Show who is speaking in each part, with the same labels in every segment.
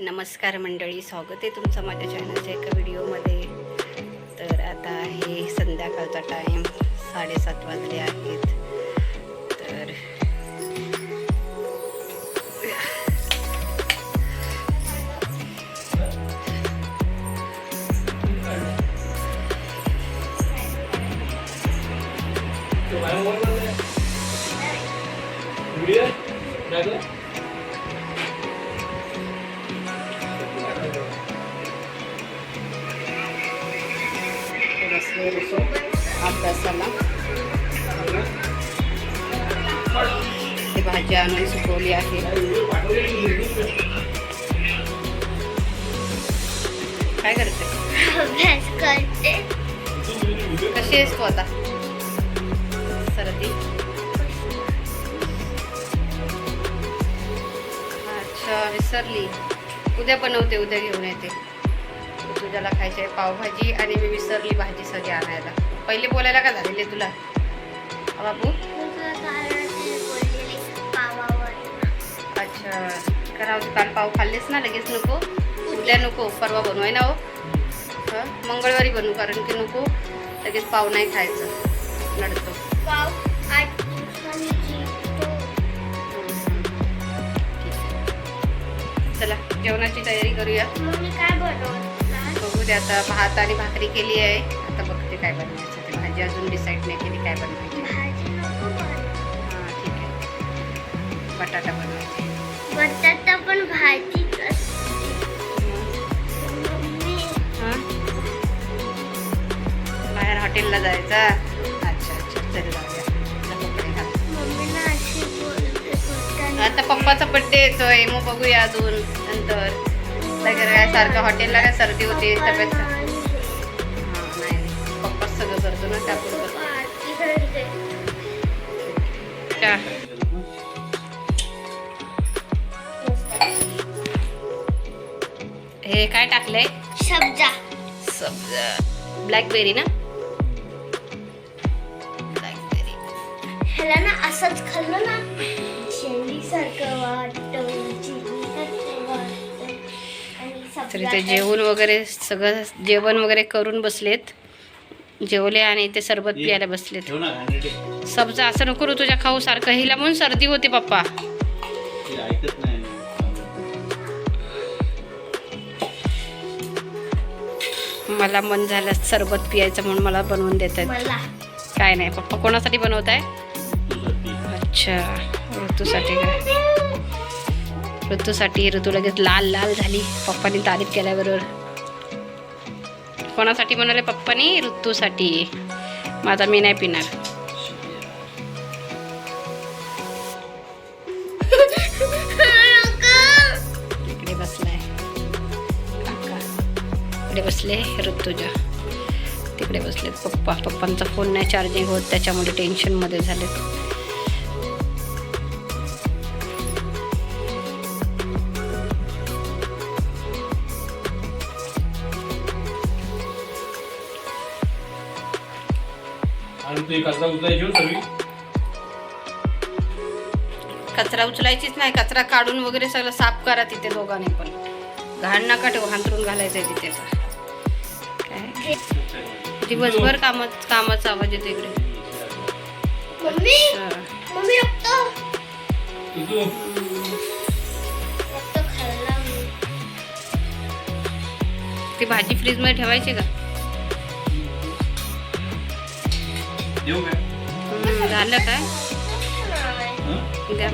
Speaker 1: नमस्कार मंडळी स्वागत आहे तुमचं माझ्या चॅनलच्या एका व्हिडिओमध्ये तर आता आहे संध्याकाळचा टाईम साडेसात वाजले आहेत. बसून अभ्यासाला. ती भाजी आणून सुकवली आहे. काय करते. कशी आहेस तू आता? सर्दी? अच्छा विसरली. उद्या बनवते उद्या घेऊन येते. तुझ्याला खायची आहे पावभाजी आणि मी विसरली भाजी सगळी आणायला. पहिले बोलायला का झालेले तुला? बापू? बाबू अच्छा करावं हो, काल पाव खाल्लेस ना लगेच नको. उद्या नको परवा बनवाय ना हो? मंगळवारी बनवू कारण की नको लगेच पाव नाही खायचं. नडतो.
Speaker 2: पाव
Speaker 1: चला जेवणाची तयारी करूया.
Speaker 2: काय
Speaker 1: बनव दे आता भात आणि भाकरी केली आहे. आता बघते काय बनवायचं ते. भाजी अजून डिसाईड नाही केली काय बनवायची.
Speaker 2: भाजी
Speaker 1: हां ठीक आहे. बटाटा बनवायचे.
Speaker 2: बटाटा पण
Speaker 1: हां? बाहेर हॉटेलला जायचा. अच्छा अच्छा. चल जाऊया. आता पप्पाचा बड्डे येतोय मग बघूया अजून नंतर. सारखं हॉटेलला काय सर्दी होती तब्येत हां पप्पाच सगळं करतो ना त्यापुढं त्या. हे काय टाकलंय?
Speaker 2: सब्जा.
Speaker 1: सब्जा. ब्लॅकबेरी ना? ब्लॅकबेरी.
Speaker 2: ह्याला ना असंच खाल्लं ना शेंडी सारखं वाटतं.
Speaker 1: तरी ते जेवण वगैरे सगळं जेवण वगैरे करून बसलेत. जेवले आणि ते सरबत पियाला बसलेत. सब्जा असं नको रू तुझ्या खाऊ सारखं. हिला म्हणून सर्दी होती पप्पा. मला मन झालं सरबत पियायचं म्हणून मला बनवून देत आहेत काय नाही पप्पा कोणासाठी बनवत आहे. अच्छा ऋतूसाठी काय? ऋतूसाठी ऋतू लगेच लाल लाल झाली. पप्पानी तारीफ केल्याबरोबर. कोणासाठी म्हणाले पप्पानी? ऋतूसाठी. माझा मी नाही पिणार. इकडे बसलाय. इकडे बसले ऋतुजा. तिकडे बसलेत पप्पा. पप्पांचा फोन नाही चार्जिंग होत त्याच्यामुळे टेन्शनमध्ये झालेत.
Speaker 3: तू एक कचरा उचलायची हो सगळी
Speaker 1: कचरा उचलायचीच नाही कचरा काढून वगैरे सगळं साफ करा तिथे दोघांनी पण. घाण नका ठेवू हांतरून घालायचंय तिथे. काय? दिवसभर कामात कामाचा आवाज येतो इकडे.
Speaker 2: मम्मी. मम्मी रक्त.
Speaker 3: तुझं
Speaker 2: रक्त खाल्ला मी
Speaker 1: ती भाजी फ्रीजमध्ये ठेवायची का?
Speaker 3: देऊ काय
Speaker 1: झालं काय
Speaker 3: हं?
Speaker 1: द्या.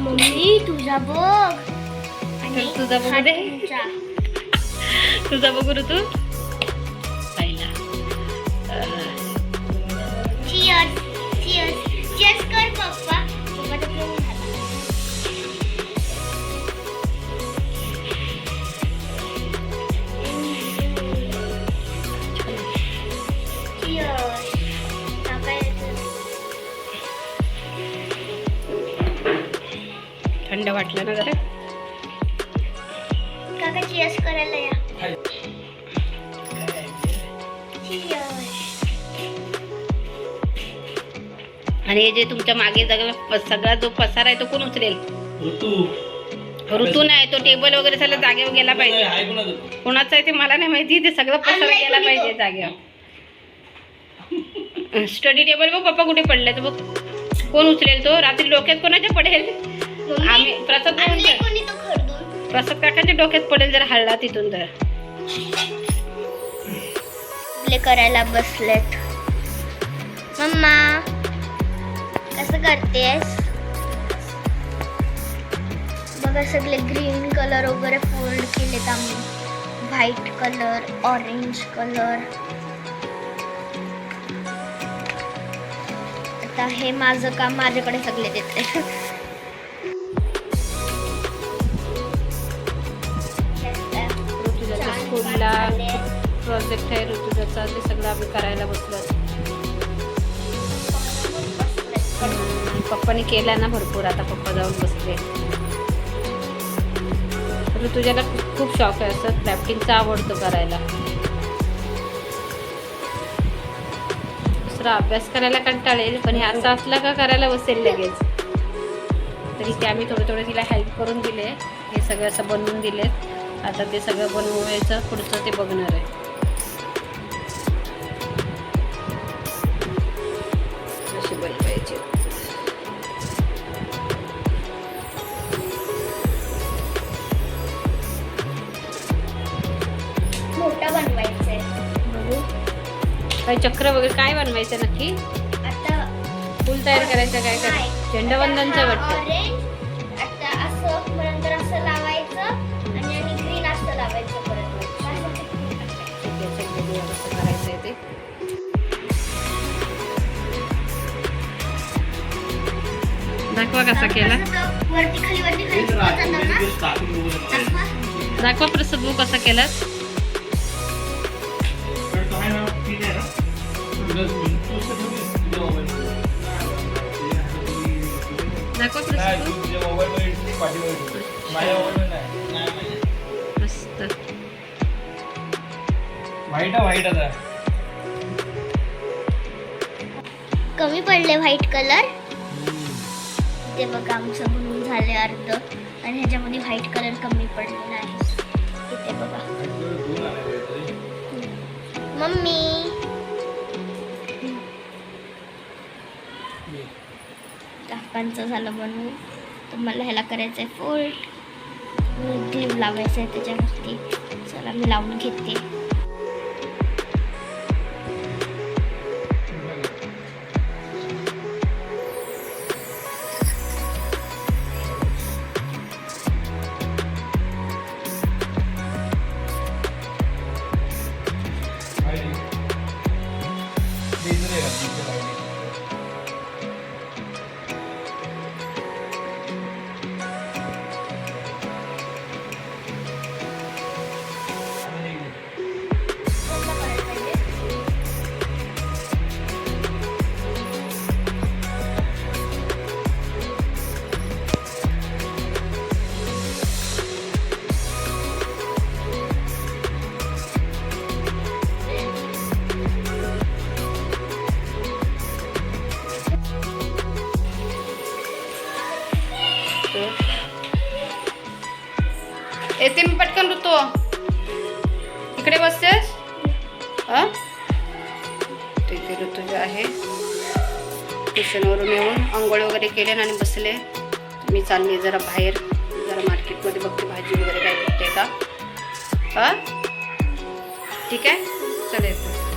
Speaker 2: मम्मी तुझा बघ
Speaker 1: तर तुझा बघू दे.
Speaker 2: तुझा.
Speaker 1: बघू ऋतू पहिला
Speaker 2: Cheers. Cheers. Cheers कर पप्पा
Speaker 1: थंड वाटलं ना जरा.
Speaker 2: काका करायला या.
Speaker 1: आणि हे जे तुमच्या मागे सगळं सगळा जो पसारा आहे तो कोण उचलेल?
Speaker 3: ऋतू.
Speaker 1: नाही तो टेबल वगैरे सगळं जागेवर गेला पाहिजे.
Speaker 3: कोणाचं?
Speaker 1: कोणाचं आहे ते मला नाही माहिती ते सगळं पसारा गेला पाहिजे
Speaker 2: तो?
Speaker 1: जागेवर. स्टडी टेबल बघ पप्पा कुठे पडले तर बघ. कोण उचलेल तो? रात्री डोक्यात कोणाच्या पडेल? आम्ही प्रसाद प्रसाद काकाच्या डोक्यात पडेल जर हल्ला तिथून तर.
Speaker 2: आपले करायला बसलेत. मम्मा कसं करतेस? बघा सगळे ग्रीन कलर वगैरे फोल्ड केलेत आम्ही. व्हाईट कलर ऑरेंज कलर आता हे माझं काम माझ्याकडे सगळे देते.
Speaker 1: प्रोजेक्ट आहे ऋतुजाचा ते सगळं आम्ही करायला बसलो पप्पाने पप्पानी केला ना भरपूर आता पप्पा जाऊन बसले. ऋतुजाला खूप- शॉक आहे असं क्राफ्टिंगचा आवडतो करायला. दुसरा अभ्यास करायला कंटाळेल पण हे असं असलं का करायला बसेल लगेच? तरी ते आम्ही थोडं थोडं तिला हेल्प करून दिले. हे सगळं असं बनवून दिले आता ते सगळं बनवायचं पुढचं ते बघणार आहे. काय चक्र वगैरे काय बनवायचं नक्की?
Speaker 2: आता
Speaker 1: फुल तयार करायचं काय? काय झेंडावंदनचं वाटतं. दाखवा कसा केला. दाखवा. प्रसाद भाऊ कसा केलास. मस्त
Speaker 3: व्हाईट आहे व्हाईट आता.
Speaker 2: कमी पडले व्हाईट कलर ते बघा आमचं बनवून झाले अर्ध. आणि ह्याच्यामध्ये व्हाईट कलर कमी पडलेला आहे. इथे बघा. मम्मी. काकांचं झालं बनवून. तर मला ह्याला करायचं आहे फोल्ड ग्लू लावायचं आहे त्याच्यावरती. चला मी लावून घेते.
Speaker 1: इकडे बसतेस हा? ते ऋतू आहे. ट्युशनवरून येऊन आंघोळ वगैरे केले आणि बसले. मी चालली जरा बाहेर. जरा मार्केटमध्ये बघते भाजी वगैरे काय भेटते का. हा? ठीक आहे? चल येतो.